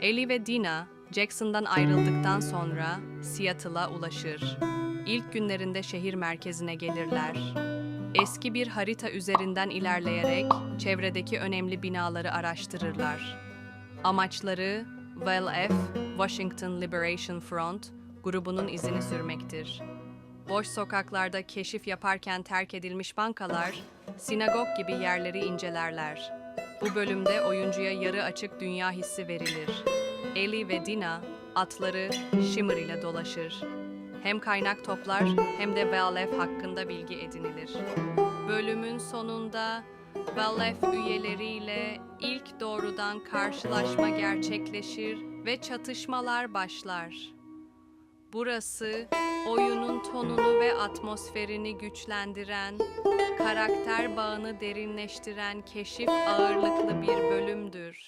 Ellie ve Dina, Jackson'dan ayrıldıktan sonra Seattle'a ulaşır. İlk günlerinde şehir merkezine gelirler. Eski bir harita üzerinden ilerleyerek çevredeki önemli binaları araştırırlar. Amaçları VLF, Washington Liberation Front, grubunun izini sürmektir. Boş sokaklarda keşif yaparken terk edilmiş bankalar, sinagog gibi yerleri incelerler. Bu bölümde oyuncuya yarı açık dünya hissi verilir. Ellie ve Dina atları Shimmer ile dolaşır. Hem kaynak toplar hem de VLF hakkında bilgi edinilir. Bölümün sonunda VLF üyeleriyle ilk doğrudan karşılaşma gerçekleşir ve çatışmalar başlar. Burası oyunun tonunu ve atmosferini güçlendiren, karakter bağını derinleştiren keşif ağırlıklı bir bölümdür.